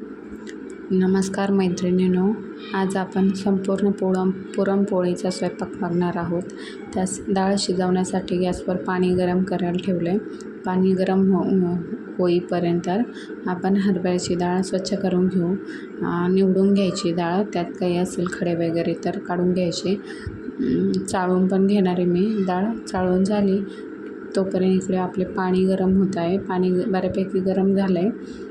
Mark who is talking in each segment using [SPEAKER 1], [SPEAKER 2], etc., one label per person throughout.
[SPEAKER 1] नमस्कार मैत्रिणींनो आज आपण संपूर्ण पोळम पुरणपोळीचा स्वयंपाक बघणार आहोत. त्यास डाळ शिजवण्यासाठी गॅसवर पाणी गरम करायला ठेवलं आहे पाणी गरम हो-, हो होईपर्यंत आपण हरभऱ्याची डाळ स्वच्छ करून घेऊ. निवडून घ्यायची डाळ त्यात काही असेल खडे वगैरे तर काढून घ्यायचे. चाळून पण घेणार आहे मी डाळ. चाळून झाली तोपर्यंत इकडे आपले पाणी गरम होत आहे. पाणी बऱ्यापैकी गरम झालं आहे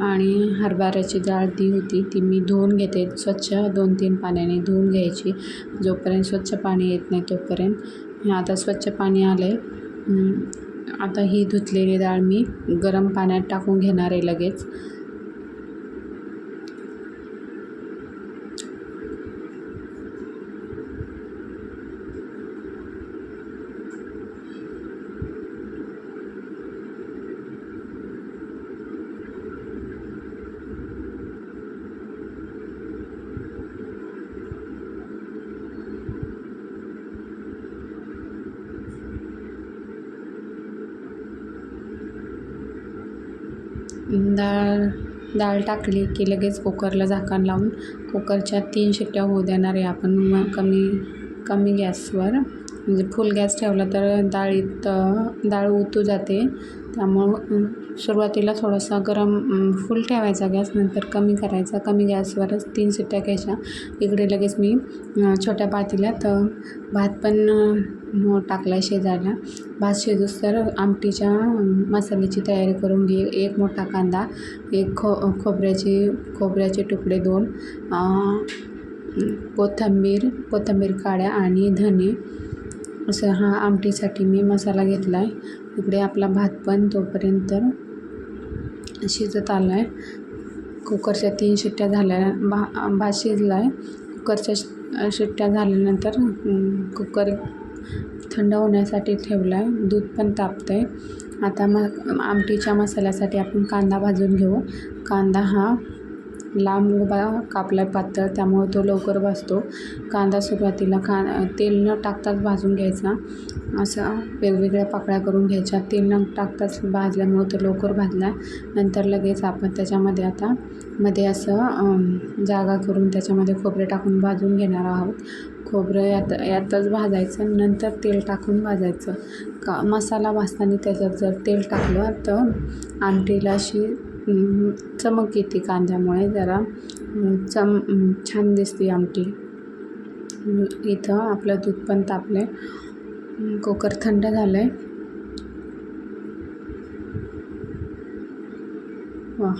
[SPEAKER 1] आणि हरभऱ्याची डाळ ती होती ती मी धुवून घेते. स्वच्छ दोन तीन पाण्याने धुवून घ्यायची. जोपर्यंत स्वच्छ पाणी येत नाही तोपर्यंत. आता स्वच्छ पाणी आलं आहे आता ही धुतलेली डाळ मी गरम पाण्यात टाकून घेणार आहे लगेच. डाळ डाळ टाकली की लगेच कुकरला झाकण लावून कुकरच्या तीन शिट्ट्या होऊ देणार आहे. आपण मग कमी कमी गॅसवर म्हणजे फुल गॅस ठेवला तर डाळीत डाळ उतू जाते. त्यामुळं सुरुवातीला थोडासा गरम फुल ठेवायचा गॅस नंतर कमी करायचा. कमी गॅसवरच तीन शिट्ट्या घ्यायच्या. इकडे लगेच मी छोट्या पातेल्यात भात पण टाकला शेजारला. भात शिजूस तर आमटीच्या मसाल्याची तयारी करून घे. एक मोठा कांदा एक खो खोबऱ्याचे खोबऱ्याचे तुकडे दोन कोथंबीर कोथिंबीर कोथिंबीर काड्या आणि धने. असं हा आमटीसाठी मी मसाला घेतला आहे इकडे आपला भात पण तोपर्यंत शिजत आला आहे कुकरच्या तीन शिट्ट्या झाल्या भा भात शिजला आहे कुकरच्या शि- शिट्ट्या झाल्यानंतर कुकर थंड होण्यासाठी ठेवला आहे दूध पण तापतं आहे आता मग आमटीच्या मसाल्यासाठी आपण कांदा भाजून घेऊ. कांदा हा लांब उभा कापला पातळ त्यामुळे तो लवकर भाजतो. कांदा सुरुवातीला का तेल न टाकताच भाजून घ्यायचा. असं वेगवेगळ्या पाकळ्या करून घ्यायच्या. तेल न टाकताच भाजल्यामुळे तो लवकर भाजला नंतर लगेच आपण त्याच्यामध्ये आता मध्ये असं जागा करून त्याच्यामध्ये खोबरे टाकून भाजून घेणार आहोत. खोबरं यात यातच भाजायचं. नंतर तेल टाकून भाजायचं. का मसाला भाजताना त्याच्यात जर तेल टाकलं तर आमटीला अशी चमक येते कांद्यामुळे जरा. चम छान दिसते आमटी. इथं आपलं दूध पण तापलं आहे कुकर थंड झालं आहे वा.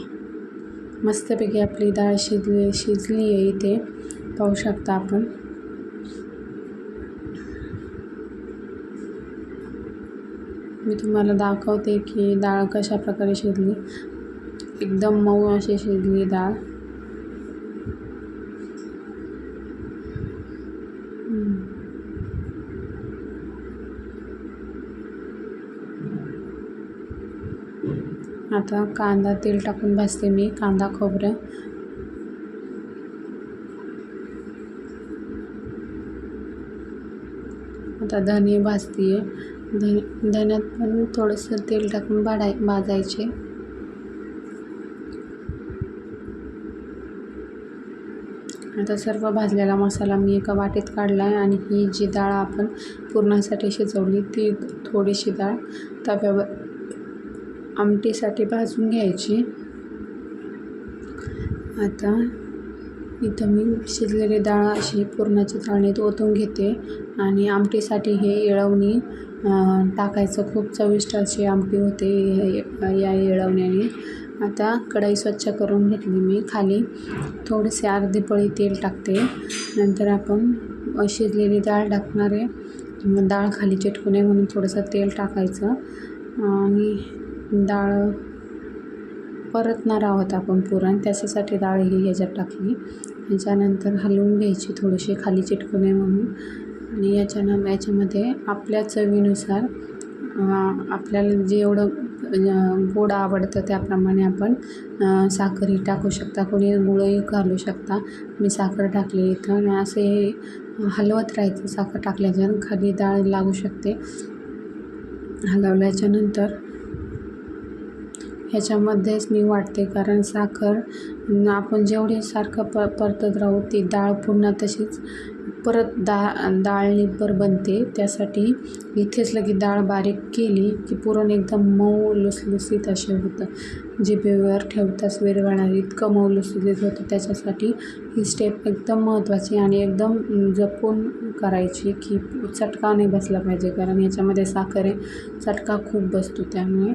[SPEAKER 1] मस्तपैकी आपली डाळ शिजली शिजली आहे इथे. पाहू शकता आपण. मी तुम्हाला दाखवते की डाळ कशा प्रकारे शिजली. एकदम मऊ अशी शिजली डाळ आता कांदा तेल टाकून भाजते मी कांदा खोबरं. आता धने भाजते आहे धन धन्यात पण थोडंसं तेल टाकून भाडाय भाजायचे. आता सर्व भाजलेला मसाला मी एका वाटीत काढला आहे आणि ही जी डाळ आपण पुरणासाठी शिजवली ती थोडीशी डाळ तव्यावर आमटीसाठी भाजून घ्यायची. आता इथं मी शिजलेली डाळ अशी पुरणाच्या चाळणीत ओतून घेते आणि आमटीसाठी हे येळवणी टाकायचं खूप चविष्ट अशी आमटी होते या येळवण्याने. आता कढई स्वच्छ करून घेतली मी. खाली थोडेसे अर्धी पळी तेल टाकते. नंतर आपण शिजलेली डाळ टाकणार आहे. डाळ खाली चिटकू नये म्हणून थोडंसं तेल टाकायचं. आणि डाळ परतणार आहोत आपण पुरण. त्याच्यासाठी डाळ ही ह्याच्यात टाकली. ह्याच्यानंतर हलवून घ्यायची थोडीशी. खाली चिटकू नये म्हणून. आणि याच्यानं याच्यामध्ये आपल्या चवीनुसार आपल्याला जेवढं गोड आवडतं त्याप्रमाणे आपण साखरही टाकू शकता. कोणी गुळही घालू शकता. मी साखर टाकली इथं आणि असे हलवत राहायचं. साखर टाकल्याच्या खाली डाळ लागू शकते. हलवल्याच्यानंतर ह्याच्यामध्येच मी वाटते कारण साखर आपण जेवढी सारखं प परतत राहू ती डाळ पुन्हा तशीच परत डाळ डाळ निब्बर बनते. त्यासाठी इथेच लगे डाळ बारीक केली की पुरण एकदम मऊ लुसलुसीत असे होतं. जिभेवर ठेवताच विरघळणार इतकं मऊ लुसलुसीत होतं. त्याच्यासाठी ही स्टेप एकदम महत्त्वाची आणि एकदम जपून करायची की चटका नाही बसला पाहिजे. कारण याच्यामध्ये साखर आहे चटका खूप बसतो. त्यामुळे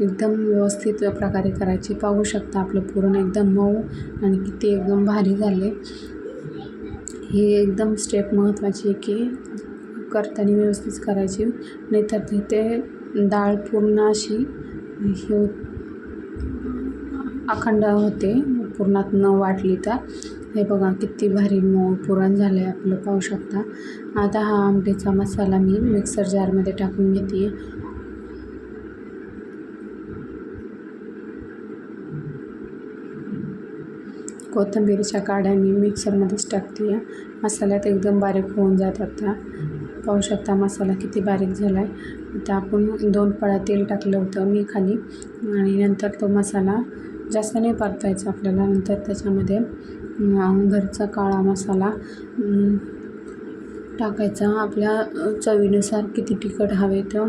[SPEAKER 1] एकदम व्यवस्थित प्रकारे करायची. पाहू शकता आपलं पुरण एकदम मऊ आणि किती एकदम भारी झाले ही एकदम स्टेप महत्त्वाची आहे की करताना व्यवस्थित करायची. नाहीतर तिथे डाळ पूर्ण अशी हे अखंड होते. पुरणात न वाटली तर. हे बघा किती भारी मऊ पुरण झालं आहे आपलं पाहू शकता. आता हा आमटीचा मसाला मी मिक्सर जारमध्ये टाकून घेते. कोथिंबीरच्या काड्या मी मिक्सरमध्येच टाकते आहे मसाल्यात एकदम बारीक होऊन जातात त्या पाहू शकता मसाला किती बारीक झाला आहे आता आपण दोन पळा तेल टाकलं होतं मी खाली आणि नंतर तो मसाला जास्त नाही परतायचा आपल्याला. नंतर त्याच्यामध्ये घरचा काळा मसाला टाकायचा. आपल्या चवीनुसार किती तिखट हवे तर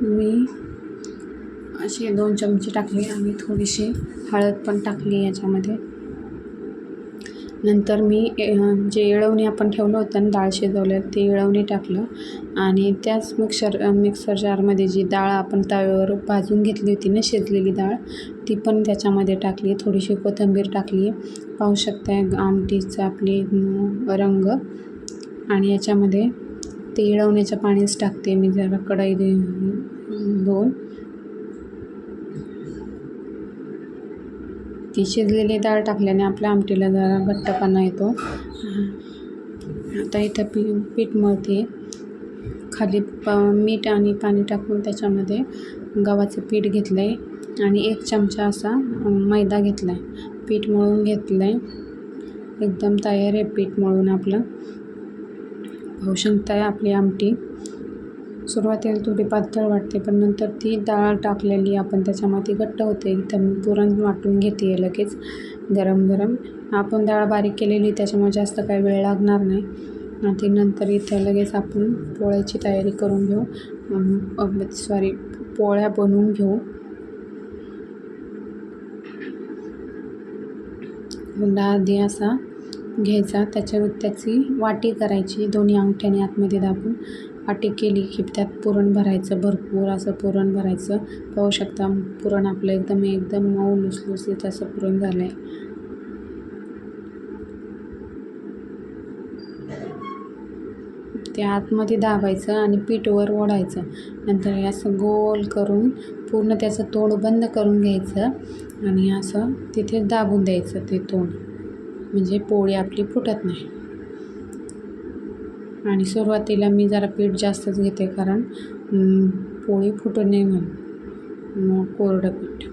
[SPEAKER 1] मी असे दोन चमचे टाकले आणि थोडीशी हळद पण टाकली याच्यामध्ये. नंतर मी जे येळवणी आपण ठेवलं होतं ना डाळ शिजवल्या ते येळवणी टाकलं. आणि त्याच मिक्सर मिक्सर जारमध्ये जी डाळ आपण तव्यावर भाजून घेतली होती ना शिजलेली डाळ ती पण त्याच्यामध्ये टाकली. थोडीशी कोथिंबीर टाकली. पाहू शकता आमटीचा आपली रंग. आणि याच्यामध्ये ते येळवण्याच्या पाणीच टाकते मी जरा कढई दोन. ती शिजलेली डाळ टाकल्याने आपल्या आमटीला जरा घट्टपणा येतो. आता इथं पी पीठ मळते. खाली प मीठ आणि पाणी टाकून त्याच्यामध्ये गव्हाचं पीठ घेतलं आहे आणि एक चमचा असा मैदा घेतला आहे पीठ मळून घेतलं आहे एकदम तयार आहे पीठ मळून आपलं. पाहू शकताय आपली आमटी. सुरुवातीला थोडी पातळ वाटते पण नंतर ती डाळ टाकलेली आपण त्याच्यामध्ये घट्ट होते. इथं मी पुरण वाटून घेते लगेच गरम गरम. आपण डाळ बारीक केलेली त्याच्यामुळे जास्त काही वेळ लागणार नाही. आणि नंतर इथं लगेच आपण पोळ्याची तयारी करून घेऊ. सॉरी पोळ्या बनवून घेऊ. हुंडा आधी असा घ्यायचा त्याच्या त्याची वाटी करायची दोन्ही अंगठ्याने आतमध्ये दाबून. वाटी केली की त्यात पुरण भरायचं भरपूर असं पुरण भरायचं. पाहू शकता पुरण आपलं एकदम एकदम मऊ लुसलुसीत असं पुरण झालं आहे ते आतमध्ये दाबायचं आणि पीठवर ओढायचं. नंतर हे असं गोल करून पूर्ण त्याचं तोंड बंद करून घ्यायचं आणि असं तिथे दाबून द्यायचं ते तोंड. म्हणजे पोळी आपली फुटत नाही. आणि सुरुवातीला मी जरा पीठ जास्तच घेते कारण पोळी फुटू नये म्हणून. मग कोरडं पीठ.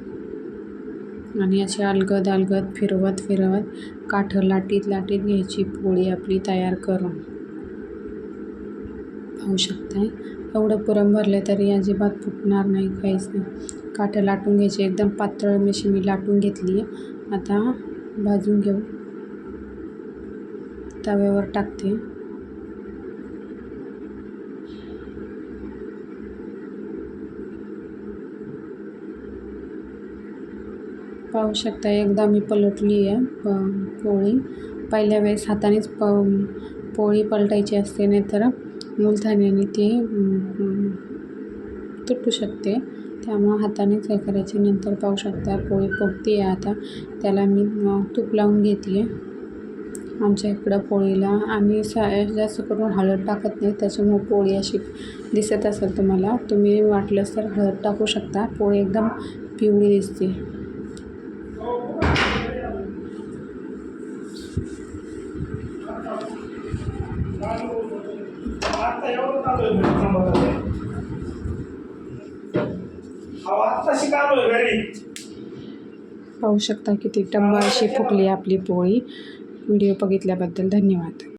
[SPEAKER 1] आणि अशी अलगद अलगद फिरवत फिरवत काठं लाटीत लाटीत घ्यायची पोळी आपली तयार करून. पाहू शकताय? एवढं पुरण भरलं तरी अजिबात फुटणार नाही काहीच नाही. काठं लाटून घ्यायची. एकदम पातळ मिशी मी लाटून घेतली आहे. आता भाजून घेऊ. तव्यावर टाकते. पाहू शकता एकदा मी पलटली आहे प पोळी. पहिल्या वेळेस हातानेच प पोळी पलटायची असते नाहीतर मूलधान्याने ती तुटू शकते. त्यामुळं हातानेच हे करायची नंतर पाहू शकता पोळी फुगते आहे आता. त्याला मी तूप लावून घेतली आहे. आमच्या इकडं पोळीला आम्ही सा जास्त करून हळद टाकत नाही त्याच्यामुळे पोळी अशी दिसत असेल तुम्हाला. तुम्ही वाटलंच तर हळद टाकू शकता. पोळी एकदम पिवळी दिसते. पाहू शकता किती टम्म अशी फुकली आपली पोळी. व्हिडिओ बघितल्याबद्दल धन्यवाद.